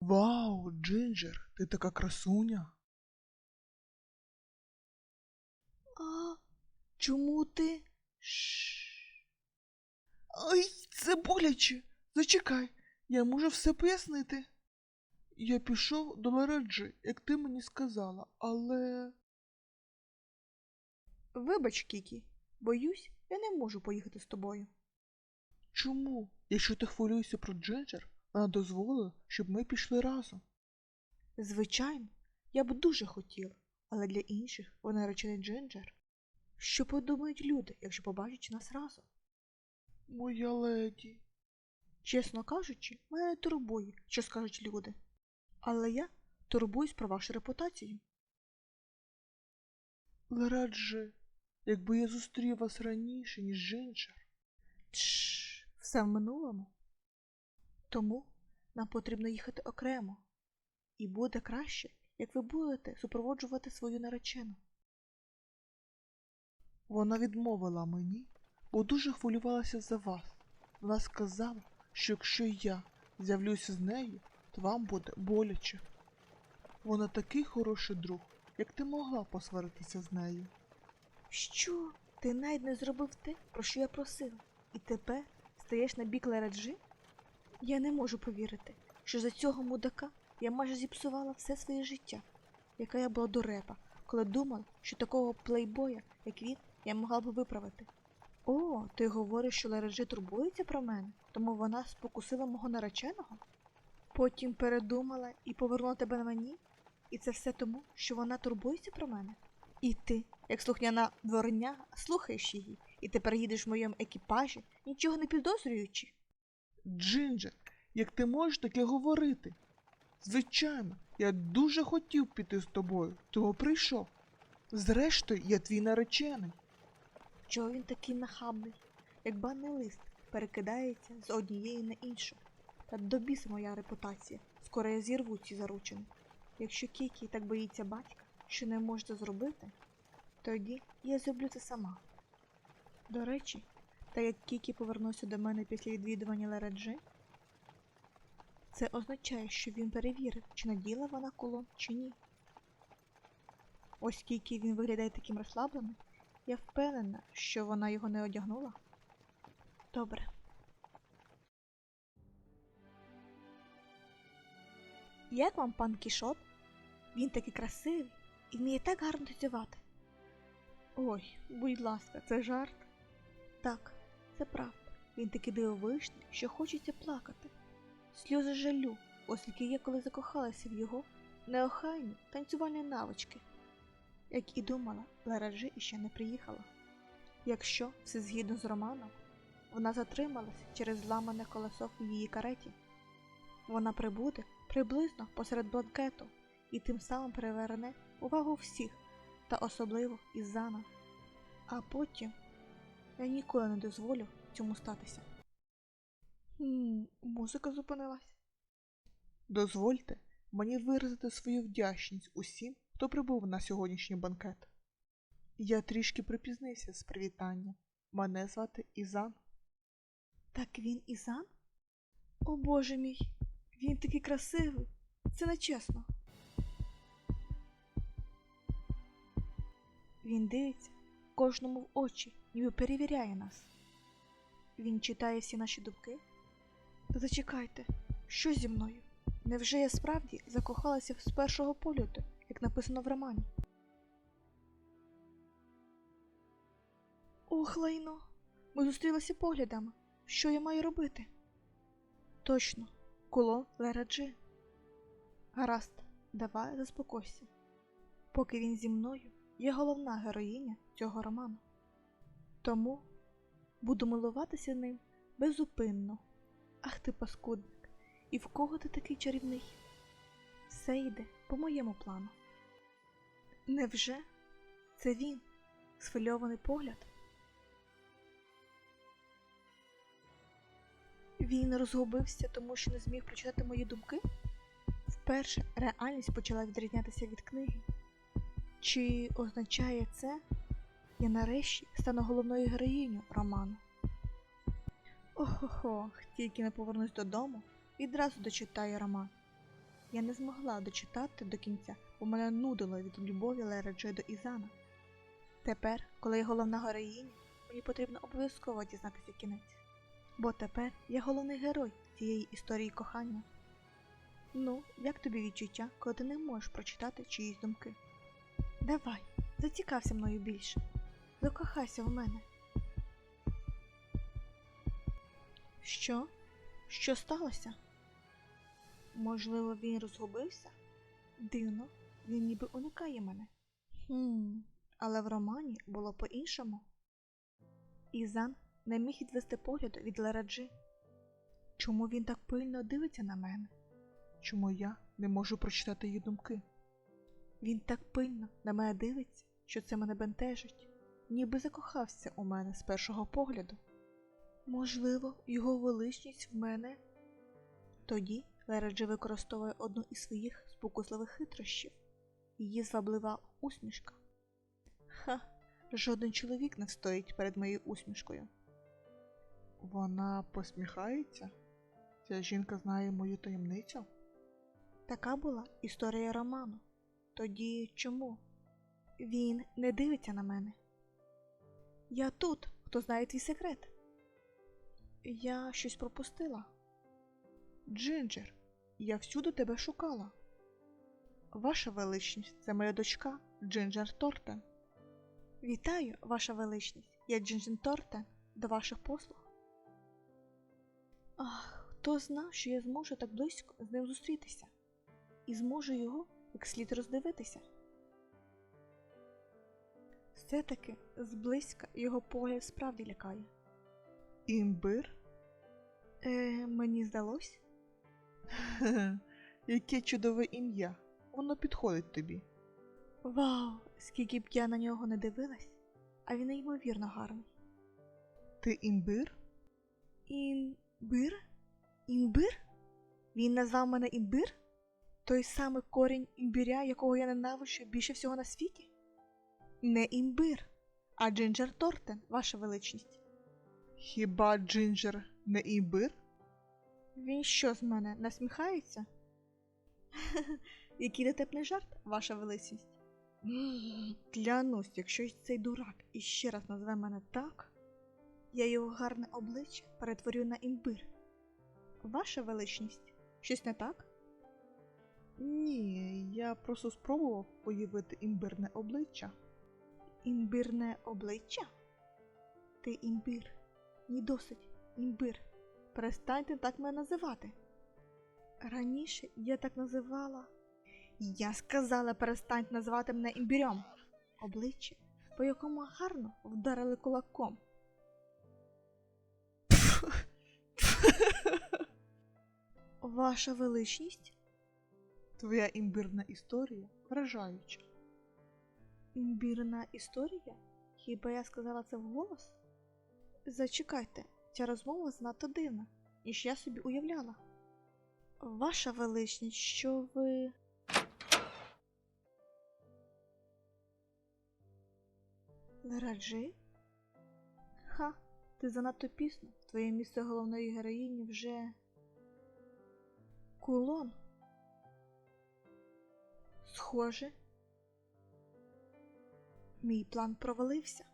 Вау, Джинджер, ти така красуня. А чому ти? Шш. Ай, це боляче. Зачекай, я можу все пояснити. Я пішов до Лареджі, як ти мені сказала, але. Вибач, Кікі, боюсь, я не можу поїхати з тобою. Чому? Якщо ти хвилюєшся про Джинджер, вона дозволила, щоб ми пішли разом. Звичайно, я б дуже хотів, але для інших вона наречений Джинджер. Що подумають люди, якщо побачать нас разом? Моя леді. Чесно кажучи, мене не турбує, що скажуть люди. Але я турбуюсь про вашу репутацію. Лареджі, якби я зустрів вас раніше, ніж Джинджер. Тш, все в минулому. Тому нам потрібно їхати окремо. І буде краще, як ви будете супроводжувати свою наречену. Вона відмовила мені, бо дуже хвилювалася за вас. Вона сказала, що якщо я з'явлюся з нею, то вам буде боляче. Вона такий хороший друг, як ти могла посваритися з нею. Що? Ти навіть не зробив те, про що я просила, і тепер стаєш на бік Лераджі? Я не можу повірити, що за цього мудака я майже зіпсувала все своє життя, яка я була дурепа, коли думала, що такого плейбоя, як він, я могла б виправити. О, ти говориш, що Лераджі турбується про мене, тому вона спокусила мого нареченого? Потім передумала і повернула тебе на мені? І це все тому, що вона турбується про мене? І ти, як слухняна дворня, слухаєш її, і тепер їдеш в моєму екіпажі, нічого не підозрюючи. Джинджер, як ти можеш таке говорити? Звичайно, я дуже хотів піти з тобою, тому прийшов. Зрештою, я твій наречений. Чого він такий нахабний, як банний лист, перекидається з однієї на іншу. Та до біса моя репутація, скоро я зірву ці заручини. Якщо Кікі так боїться батька, що не може зробити, тоді я зроблю це сама. До речі, так як Кікі повернувся до мене після відвідування Лераджи, це означає, що він перевірив, чи наділа вона кулон, чи ні. Оскільки він виглядає таким розслабленим, я впевнена, що вона його не одягнула. Добре. Як вам пан Кішот? Він такий красивий і вміє так гарно танцювати. Ой, будь ласка, це жарт? Так, це правда. Він такий дивовижний, що хочеться плакати. Сльози жалю, оскільки я коли закохалася в його неохайні танцювальні навички. Як і думала, Лераджі іще не приїхала. Якщо все згідно з Романом, вона затрималась через зламане колесо в її кареті. Вона прибуде приблизно посеред бланкету і тим самим приверне увагу всіх, та особливо Ізана. А потім я ніколи не дозволю цьому статися. Хм, музика зупинилась. Дозвольте мені виразити свою вдячність усім, хто прибув на сьогоднішній банкет. Я трішки припізнився з привітанням. Мене звати Ізан. Так він Ізан? О боже мій, він такий красивий. Це нечесно. Він дивиться кожному в очі, ніби перевіряє нас. Він читає всі наші думки. Зачекайте, що зі мною? Невже я справді закохалася з першого польоту, як написано в романі? Ох, лайно, ми зустрілися поглядами. Що я маю робити? Точно, кулон Лераджи. Гаразд, давай заспокойся. Поки він зі мною, я головна героїня цього роману. Тому буду милуватися ним безупинно. Ах ти паскудник, і в кого ти такий чарівний? Все йде по моєму плану. Невже це він, схвильований погляд? Він розгубився, тому що не зміг прочитати мої думки? Вперше реальність почала відрізнятися від книги. Чи означає це, я нарешті стану головною героїню роману? Ох-ох-ох, тільки не повернусь додому, відразу дочитаю роман. Я не змогла дочитати до кінця, бо мене нудило від любові Лереджи до Ізана. Тепер, коли я головна героїня, мені потрібно обов'язково дізнатися кінець. Бо тепер я головний герой цієї історії кохання. Ну, як тобі відчуття, коли ти не можеш прочитати чиїсь думки? Давай, зацікався мною більше. Закохайся в мене. Що? Що сталося? Можливо, він розгубився? Дивно, він ніби уникає мене. Хм, але в романі було по-іншому. Ізан не міг відвести погляду від Лераджи. Чому він так пильно дивиться на мене? Чому я не можу прочитати її думки? Він так пильно на мене дивиться, що це мене бентежить, ніби закохався у мене з першого погляду. Можливо, його величність в мене. Тоді Лераджи використовує одну із своїх спокусливих хитрощів її зваблива усмішка. Ха, жоден чоловік не стоїть перед моєю усмішкою. Вона посміхається? Ця жінка знає мою таємницю? Така була історія роману. Тоді чому? Він не дивиться на мене. Я тут, хто знає твій секрет. Я щось пропустила. Джинджер, я всюди тебе шукала. Ваша величність, це моя дочка Джинджер Тортен. Вітаю, ваша величність. Я Джинджин Торте до ваших послуг. Ах, хто знав, що я зможу так близько з ним зустрітися і зможу його як слід роздивитися. Все-таки зблизька його погляд справді лякає. Імбир? Е, мені здалось? Яке чудове ім'я. Воно підходить тобі. Вау, скільки б я на нього не дивилась, а він неймовірно гарний. Ти імбир? Імбир? Імбир? Він назвав мене імбир? Той самий корінь імбиря, якого я ненавиджу більше всього на світі? Не імбир, а Джинджер Тортен, ваша величність. Хіба Джинджер не імбир? Він що з мене насміхається? Який дотепний жарт, ваша величність. Клянусь, якщо цей дурак іще раз назве мене так, я його гарне обличчя перетворю на імбир. Ваша величність, щось не так? Ні, я просто спробував уявити імбирне обличчя. Імбирне обличчя? Ти імбир. Ні досить, імбир. Перестаньте так мене називати. Раніше я так називала. Я сказала, перестаньте називати мене імбірем. Обличчя, по якому гарно вдарили кулаком. Ваша величність? Твоя імбирна історія вражаюча. Імбірна історія? Хіба я сказала це вголос? Зачекайте, ця розмова занадто дивна, ніж я собі уявляла. Ваша величність, що ви. Лераджи? Ха, ти занадто пізно. Твоє місце головної героїні вже. Кулон. Схоже, Мій план провалився.